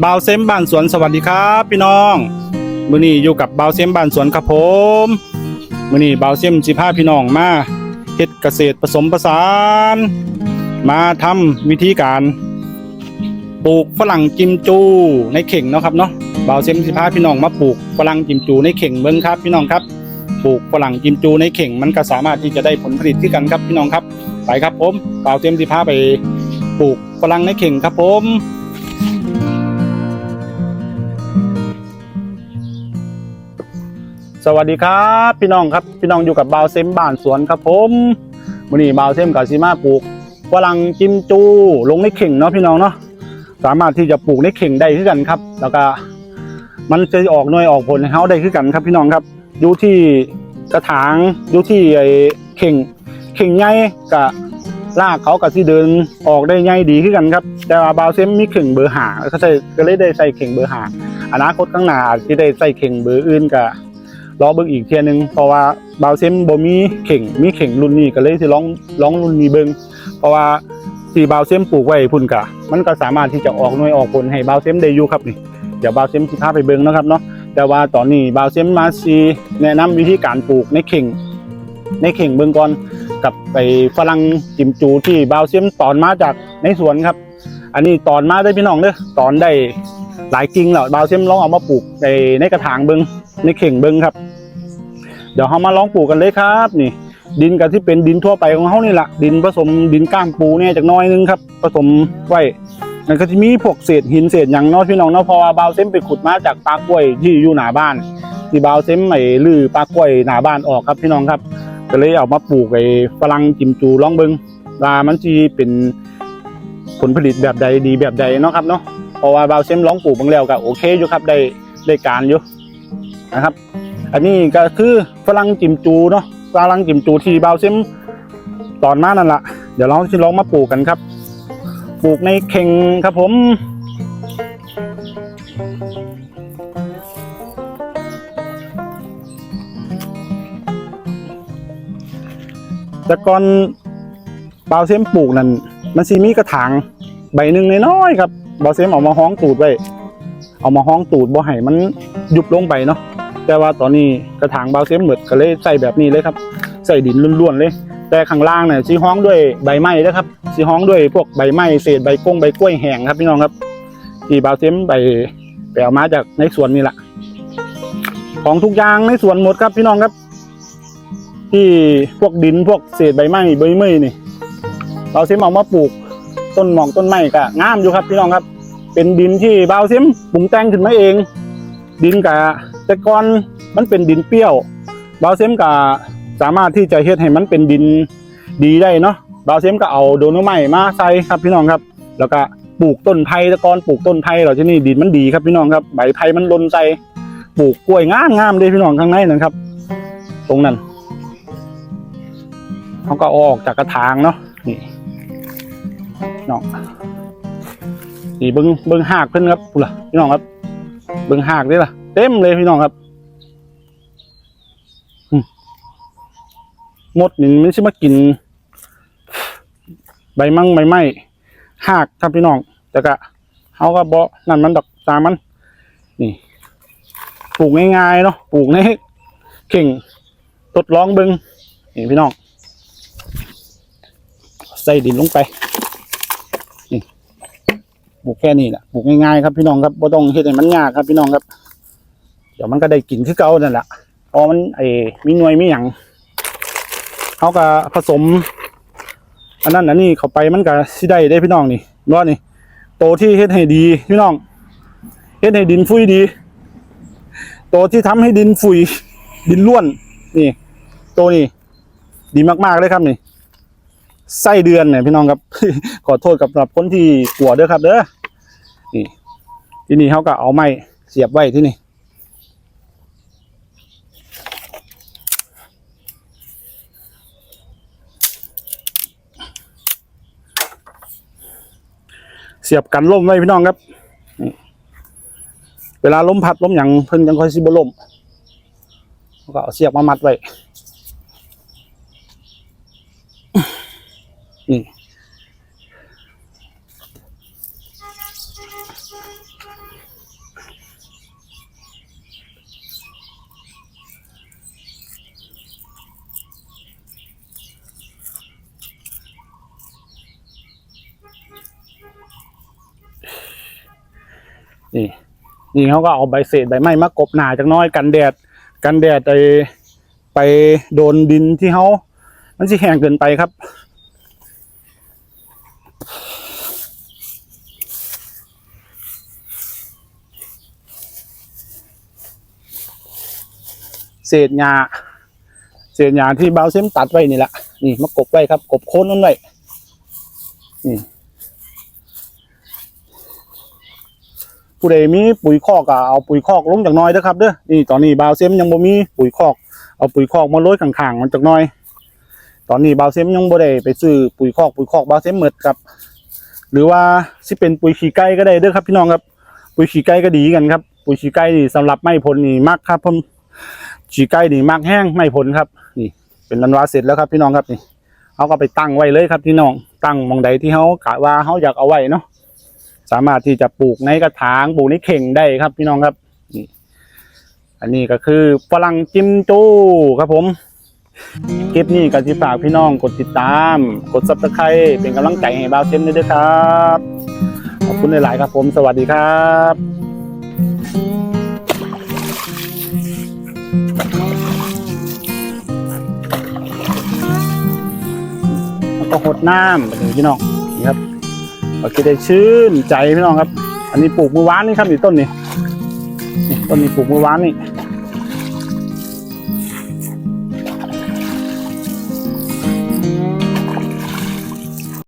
บ่าวเซมบ้านสวนสวัสดีครับ พี่น้องมื้อนี้อยู่กับบ่าวเซมบ้านสวนครับผมมื้อนี้บ่าวเซมสิพาพี่น้องมาเฮ็ดเกษตรผสมผสาน มาทำวิธีการปลูกฝรั่งกิมจูในเข่งเนาะครับเนาะบ่าวเซมสิพาพี่น้องมาปลูกฝรั่งกิมจูในเข่งเบิ่งครับ พี่น้องครับปลูกฝรั่งกิมจูในเข่งมันก็สามารถที่จะได้ผลผลิตที่กันครับพี่น้องครับไปครับผมบ่าวเซมสิพาไปปลูกฝรั่งในเข่งครับผม สวัสดีครับ พี่น้องครับพี่น้องอยู่กับบาวเซมบ้านสวนครับผมวันนี้บาวเซมกับซีมาปลูกฝรั่งกิมจูลงในเข่งเนาะพี่น้องเนาะสามารถที่จะปลูกในเข่งได้ขึ้นกันครับ แล้วก็มันจะออกหน่วยออกผลให้เขาได้ขึ้นกันครับพี่น้องครับอยู่ที่กระถางอยู่ที่ไอ้เข่งเข่งใหญ่กับรากเขากับที่เดินออกได้ใหญ่ดีขึ้นกันครับ แต่ว่าบาวเซมมีเข่งเบอร์หาก็ใช่ก็เลยได้ใส่เข่งเบอร์หาอนาคตข้างหน้าอาจจะได้ใส่เข่งเบอร์อื่นกับ รอเบิ่งอีกเทียหนึงเพราะว่าบาวเซมบ่มีเข่งมีเข่งรุ่นนี้ก็เลยสิลองลองรุ่นนี้เบิ่งเพราะว่าที่บาวเซมปลูกไว้พุ่นกะ มันก็สามารถที่จะออกหน่วยออกผลให้บาวเซมได้อยู่ครับนี่เดี๋ยวบาวเซมสิพาไปเบิ่งนะครับเนาะแต่ว่าตอนนี้บาวเซมมาสิแนะนำวิธีการปลูกในเข่ง ในเข่งเบิ่งก่อนกับไปฝรั่งจิมจูที่บาวเซมตอนมาจากในสวนครับ อันนี้ตอนมาได้พี่น้องเด้อตอนได้ หลายกิ่งแล้วบาวเซมลองเอามาปลูกในในกระถางเบิ่งในเข่งเบิ่งครับ เดี๋ยวเรามาลองปลูกกันเลยครับ นี่ ดินกับที่เป็นดินทั่วไปของเขานี่แหละดินผสมดินก้ามปูเนี่ยจากน้อยนึงครับ ผสมไว้มันก็จะมีพวกเศษหินเศษอย่างน้อยพี่น้องเนาะเพราะว่าบาวเซมไปขุดมาจากปลากล้วยที่อยู่หน้าบ้าน ที่บาวเซมไอ้ลือปลากล้วยหน้าบ้านออกครับพี่น้องครับก็เลยเอามาปลูกไอ้ฝรั่งจิมจูลองเบิงว่ามันจะเป็นผลผลิตแบบใดดีแบบใดเนาะครับเนาะ เพราะว่าบาวเซมลองปลูกบางแล้วก็โอเคอยู่ครับได้ได้การอยู่นะครับ อันนี้ก็คือฝรั่งจิมจูเนาะฝรั่งจิมจูที่บาวเซมตอนมานั่นละเดี๋ยวเราจะลองมาปลูกกันครับ ปลูกในเข่งครับผมแต่ก่อนเบาวเซมปลูกนั่นมันสีมีกระถางใบหนึ่งน้อยๆครับ บาเซมเอามาห้องตูดไว้ เอามาห้องตูดบ่ให้มันยุบลงไปเนาะแต่ว่าตอนนี้กระถางบาเซมเหมือดก็เลยใส่แบบนี้เลยครับ ใส่ดินล้วนๆเลย แต่ข้างล่างเนี่ยสีห้องด้วยใบไม้นะครับสีห้องด้วยพวกใบไม้เศษใบกงใบกล้วยแห้งครับพี่น้องครับที่บาเซมไปไปเอามาจากในสวนนี่แหละของทุกอย่างในสวนหมดครับพี่น้องครับ ที่พวกดินพวกเศษใบไม้ใบไม้นี่เบาเซมเอามาปลูก ต้นหมอกต้นไม้ก็งามอยู่ครับพี่น้องครับ เป็นดินที่เบาวเซมปรุงแต่งขึ้นมาเอง ดินกับแต่ก่อนมันเป็นดินเปรี้ยวบาเซมกับสามารถที่จะเฮ็ดให้มันเป็นดินดีได้เนาะบาเซมก็เอาโดนไม้มาใส่ครับพี่น้องครับ แล้วก็ปลูกต้นไผ่แต่ก่อนปลูกต้นไผ่เราที่นี่ดินมันดีครับพี่น้องครับใบไผ่มันลนใส่ปลูกกล้วยงามงามเลยพี่น้องข้างในนั่นครับ ตรงนั้นเขาก็ออกจากกระถางเนาะนี่ น้องนี่เบิ้งเบิ้งหากเพิ่นครับพูดล่ะพี่น้องครับ เบิ่งหากได้ล่ะ เต็มเลยพี่น้องครับหมดนี่มันสิมากิน ใบมั่งใบไม้หากครับพี่น้อง แต่ก็เฮาก็บ่นั่นมันดอกตามมัน นี่ปลูกง่ายๆเนาะปลูกในเข่งทดลองเบิ่งนี่พี่น้อง ใส่ดินลงไป ปลูกแค่นี้แหละปลูกง่ายๆครับพี่น้องครับบ่ต้องเฮ็ดให้มันยากครับพี่น้องครับ เดี๋ยวมันก็ได้กินคือเก่านั่นแหละเพอมันไอ้มีหน่วยมีหยังเขาก็ผสม อันนั้นอันนี้เข้าไปมันก็สิได้ได้พี่น้องนี่ว่านี่โตที่เฮ็ดให้ดีพี่น้องเฮ็ดให้ดินฟุ้ยดีโตที่ทำให้ดินฟุยดินล้วน นี่โตนี่ดีมากๆเลยครับนี่ ไส้เดือนเนี่ยพี่น้องครับ ขอโทษกับสำหรับคนที่กลัวเด้อครับเด้อนี่ที่นี่เขาก็เอาไม้เสียบไว้ที่นี่เสียบกันล่มไว้พี่น้องครับ เวลาล้มพัดล้มอย่างเพิ่นยังค่อยสิบล่มก็เอาเสียบมามัดไว้ นี่ นี่นี่เขาก็เอาใบเศษใบไม้มากบหนาจากน้อยกันแดด กันแดดไปไปโดนดินที่เขามันสิแห้งเกินไปครับ เศษหญ้าเศษหญ้าที่เบาเส้นตัดไว้นี่แหละนี่มากบไว้ครับ กบโค้นนั่นไว้นี่ผู้ใดมีปุ๋ยคอกก็เอาปุ๋ยคอกลงจากน้อยเด้อครับเด้อนี่ตอนนี้บาวเซมยังบ่มีปุ๋ยคอก เอาปุ๋ยคอกมาโรยข้างๆมันจากน้อย ตอนนี้บาวเซมยังบ่ได้ไปซื้อปุ๋ยคอกปุ๋ยคอกบาวเซมหมดครับ หรือว่าสิเป็นปุ๋ยขี้ไก่ก็ได้เด้อครับพี่น้องครับ ปุ๋ยขี้ไก่ก็ดีกันครับ ปุ๋ยขี้ไก่นี่สำหรับไม้ผลนี่มักครับผม ขี้ไก่นี่มักแห้งไม้ผลครับ นี่ เป็นรันวาเสร็จแล้วครับพี่น้องครับนี่เอาก็ไปตั้งไว้เลยครับพี่น้องตั้งมองใดที่เขากะว่าเขาอยากเอาไว้เนาะสามารถที่จะปลูกในกระถางปลูกในเข่งได้ครับ พี่น้องครับนี่อันนี้ก็คือฝรั่งจิมจูครับผมคลิปนี้ก็สิฝากพี่น้องกดติดตาม กดซับสไครต์เป็นกำลังใจให้บ่าวเซมด้วยด้อครับ ขอบคุณหลาย ๆ ครับผม สวัสดีครับ ก็หดน้ำไปเลยพี่น้องนี่ครับโอเคได้ชื่นใจพี่น้องครับ อันนี้ปลูกเมื่อวานนี่ครับนี่ต้นนี่ต้นนี้ปลูกเมื่อวานนี่